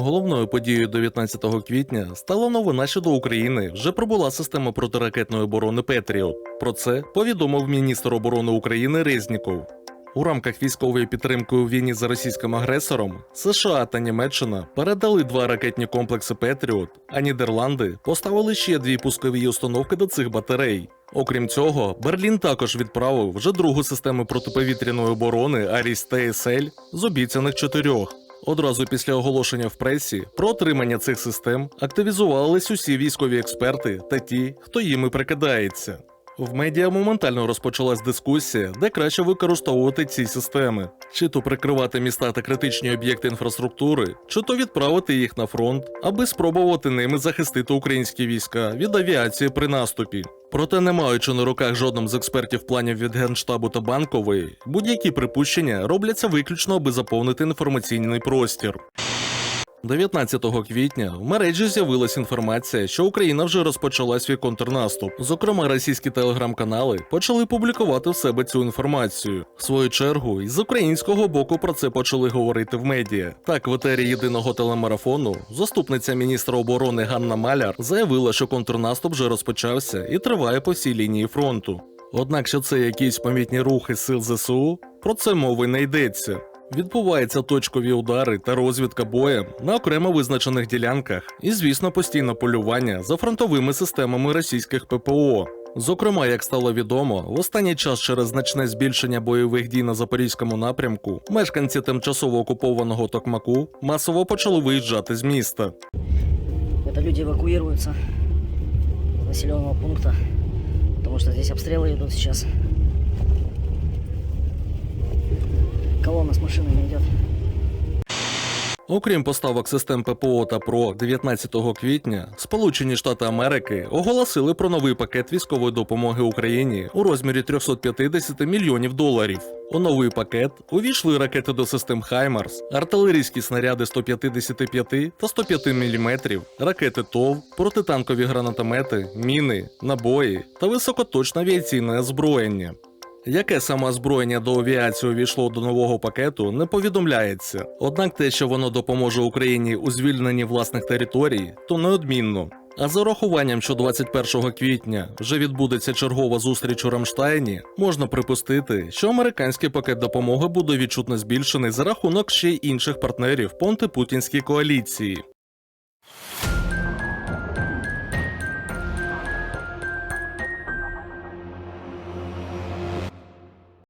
Головною подією 19 квітня стала новина, що до України вже прибула система протиракетної оборони Петріот. Про це повідомив міністр оборони України Резніков. У рамках військової підтримки у війні з російським агресором США та Німеччина передали два ракетні комплекси Петріот, а Нідерланди поставили ще дві пускові установки до цих батарей. Окрім цього, Берлін також відправив вже другу систему протиповітряної оборони Аріс ТСЛ з обіцяних чотирьох. Одразу після оголошення в пресі про отримання цих систем активізувались усі військові експерти та ті, хто їми прикидається. В медіа моментально розпочалась дискусія, де краще використовувати ці системи: чи то прикривати міста та критичні об'єкти інфраструктури, чи то відправити їх на фронт, аби спробувати ними захистити українські війська від авіації при наступі. Проте, не маючи на руках жодним з експертів планів від Генштабу та банкової, будь-які припущення робляться виключно, аби заповнити інформаційний простір. 19 квітня в мережі з'явилась інформація, що Україна вже розпочала свій контрнаступ. Зокрема, російські телеграм-канали почали публікувати в себе цю інформацію. В свою чергу, і з українського боку про це почали говорити в медіа. Так, в етері єдиного телемарафону заступниця міністра оборони Ганна Маляр заявила, що контрнаступ вже розпочався і триває по всій лінії фронту. Однак, що це якісь помітні рухи сил ЗСУ, про це мови не йдеться. Відбуваються точкові удари та розвідка боєм на окремо визначених ділянках, і, звісно, постійне полювання за фронтовими системами російських ППО. Зокрема, як стало відомо, в останній час через значне збільшення бойових дій на запорізькому напрямку мешканці тимчасово окупованого Токмаку масово почали виїжджати з міста. Это люди эвакуируются из населенного пункта, потому что здесь обстрелы идут сейчас. Колонна с машинами идет. Окрім поставок систем ППО та ПРО 19 квітня, Сполучені Штати Америки оголосили про новий пакет військової допомоги Україні у розмірі 350 мільйонів доларів. У новий пакет увійшли ракети до систем Хаймарс, артилерійські снаряди 155 та 105 мм, ракети ТОВ, протитанкові гранатомети, міни, набої та високоточне авіаційне озброєння. Яке саме озброєння до авіації увійшло до нового пакету, не повідомляється. Однак те, що воно допоможе Україні у звільненні власних територій, то неодмінно. А за урахуванням, що 21 квітня вже відбудеться чергова зустріч у Рамштайні, можна припустити, що американський пакет допомоги буде відчутно збільшений за рахунок ще й інших партнерів по антипутінській коаліції.